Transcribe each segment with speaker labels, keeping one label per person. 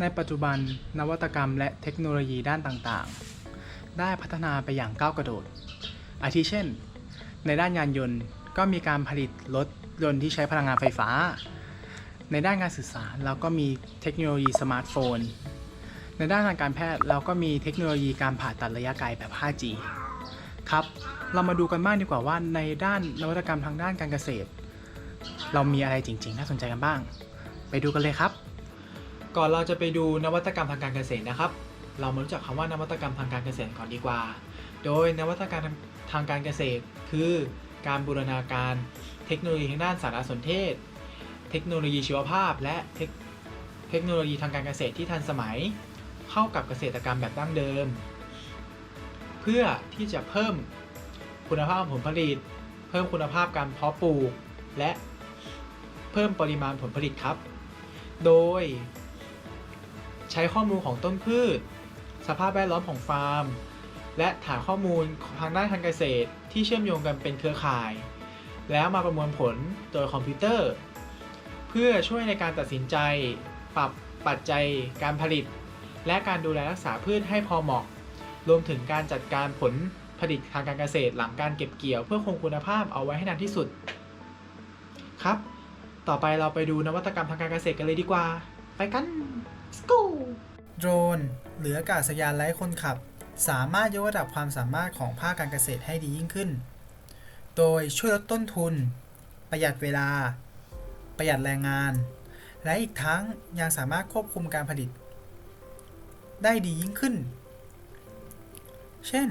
Speaker 1: ในปัจจุบันนวัตกรรมและเทคโนโลยีด้านต่างๆ ได้พัฒนาไปอย่างก้าวกระโดด อาทิเช่น ในด้านยานยนต์ก็มีการผลิตรถยนต์ที่ใช้พลังงานไฟฟ้า ในด้านการสื่อสารเราก็มีเทคโนโลยีสมาร์ทโฟน ในด้านทางการแพทย์เราก็มีเทคโนโลยีการผ่าตัดระยะไกลแบบ 5G ครับ เรามาดูกันบ้างดีกว่าว่าในด้านนวัตกรรมทางด้านการเกษตร เรามีอะไรจริงๆ น่าสนใจกันบ้าง ไปดูกันเลยครับ ก่อนเราจะไปดูนวัตกรรมทางการเกษตรนะครับ เรามารู้จักคำว่านวัตกรรมทางการเกษตรก่อนดีกว่า โดยนวัตกรรมทางการเกษตร คือการบูรณาการเทคโนโลยีทางด้านสารสนเทศ เทคโนโลยีชีวภาพ และเทคโนโลยีทางการเกษตรที่ทันสมัย เข้ากับเกษตรกรรมแบบดั้งเดิม เพื่อที่จะเพิ่มคุณภาพผลผลิต เพิ่มคุณภาพการเพาะปลูก และเพิ่มปริมาณผลผลิตครับ โดย ใช้ข้อมูลของต้นพืช สภาพแวดล้อมของฟาร์ม และฐานข้อมูลทางด้านการเกษตร ที่เชื่อมโยงกันเป็นเครือข่าย แล้วมาประมวลผลโดยคอมพิวเตอร์ เพื่อช่วยในการตัดสินใจ ปรับปัจจัยการผลิต และการดูแลรักษาพืชให้พอเหมาะ รวมถึงการจัดการผลผลิตทางการเกษตรหลังการเก็บเกี่ยวเพื่อคงคุณภาพเอาไว้ให้นานที่สุด ครับ ต่อไปเราไปดูนวัตกรรมทางการเกษตรกันเลยดีกว่า ไปกัน Let's go
Speaker 2: โดรนหรืออากาศยานไร้คนขับ สามารถยกระดับความสามารถของภาคการเกษตรให้ดียิ่งขึ้น โดยช่วยลดต้นทุน ประหยัดเวลา ประหยัดแรงงาน และอีกทั้งยังสามารถควบคุมการผลิต ได้ดียิ่งขึ้น เช่น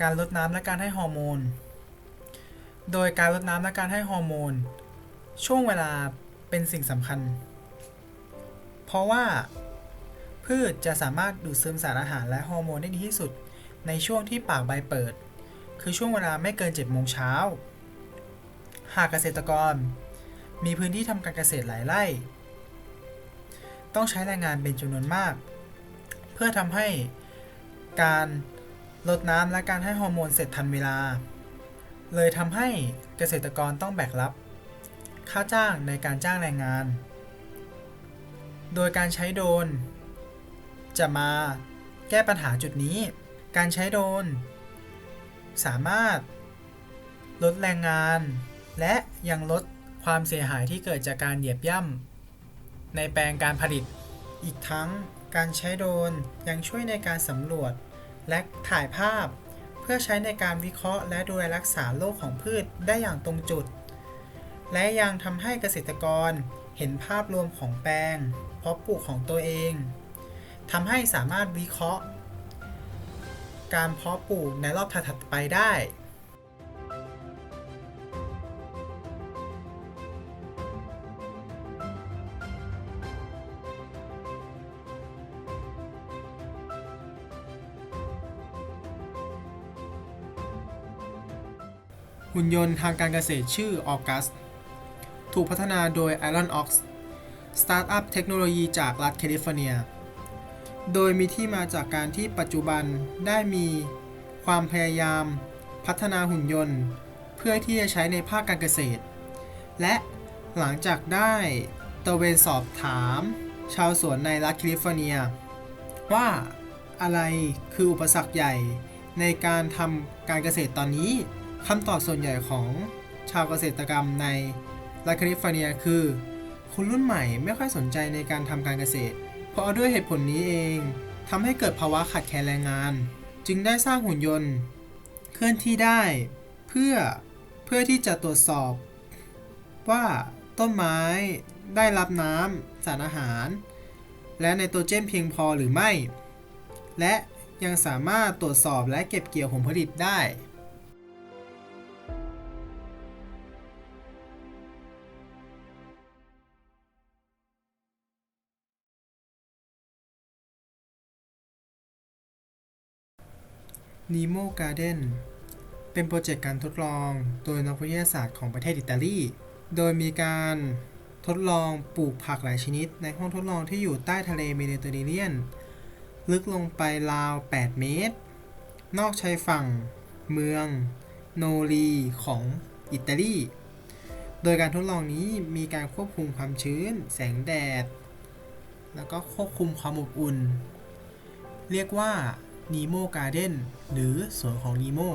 Speaker 2: การลดน้ำและการให้ฮอร์โมน โดยการลดน้ำและการให้ฮอร์โมน ช่วงเวลาเป็นสิ่งสำคัญ เพราะว่าพืชจะสามารถดูดซึมสารอาหารและฮอร์โมนได้ดีที่สุด ในช่วงที่ปากใบเปิด คือช่วงเวลาไม่เกิน7โมงเช้า หากเกษตรกร มีพื้นที่ทำการเกษตรหลายไร่ ต้องใช้แรงงานเป็นจำนวนมาก เพื่อทำให้การลดน้ำและการให้ฮอร์โมนเสร็จทันเวลา เลยทำให้เกษตรกรต้องแบกรับ ค่าจ้างในการจ้างแรงงาน โดยการใช้โดน จะมาแก้ปัญหาจุดนี้ การใช้โดน สามารถลดแรงงาน และยังลดความเสียหายที่เกิดจากการเหยียบย่ำในแปลงการผลิต อีกทั้งการใช้โดนยังช่วยในการสำรวจและถ่ายภาพ เพื่อใช้ในการวิเคราะห์และดูแลรักษาโรคของพืชได้อย่างตรงจุด และยังทำให้เกษตรกรเห็นภาพรวมของแปลง เพาะปลูกของตัวเองทำให้สามารถวิเคราะห์ การเพาะปลูกในรอบถัดไปได้หุ่นยนต์ทางการเกษตรชื่อออกัส ถูกพัฒนาโดย Iron Ox สตาร์ทอัพเทคโนโลยีจากรัฐแคลิฟอร์เนีย โดยมีที่มาจากการที่ปัจจุบันได้มีความพยายามพัฒนาหุ่นยนต์ เพื่อที่จะใช้ในภาคการเกษตร และหลังจากได้ตะเวนสอบถาม ชาวสวนในรัฐแคลิฟอร์เนีย ว่าอะไรคืออุปสรรคใหญ่ในการทำการเกษตรตอนนี้คำตอบส่วนใหญ่ของชาวเกษตรกรรมใน รัฐแคลิฟอร์เนียคือ คนรุ่นใหม่ไม่ค่อยสนใจในการทำการเกษตร เพราะด้วยเหตุผลนี้เองทำให้เกิดภาวะขาดแคลนแรงงาน จึงได้สร้างหุ่นยนต์ เคลื่อนที่ได้ เพื่อเพื่อที่จะตรวจสอบ ว่าต้นไม้ได้รับน้ำสารอาหาร และไนโตรเจนเพียงพอหรือไม่ และยังสามารถตรวจสอบและเก็บเกี่ยวผลผลิตได้ Nemo Garden เป็นโปรเจกต์การทดลองโดยนักวิทยาศาสตร์ของประเทศอิตาลี โดยมีการทดลองปลูกผักหลายชนิด ในห้องทดลองที่อยู่ใต้ทะเลเมดิเตอร์เรเนียน ลึกลงไปราว 8 เมตร นอกชายฝั่งเมืองโนรีของอิตาลี โดยการทดลองนี้มีการควบคุมความชื้น แสงแดด แล้วก็ควบคุมความอบอุ่น เรียกว่า Nemo Garden หรือสวนของ Nemo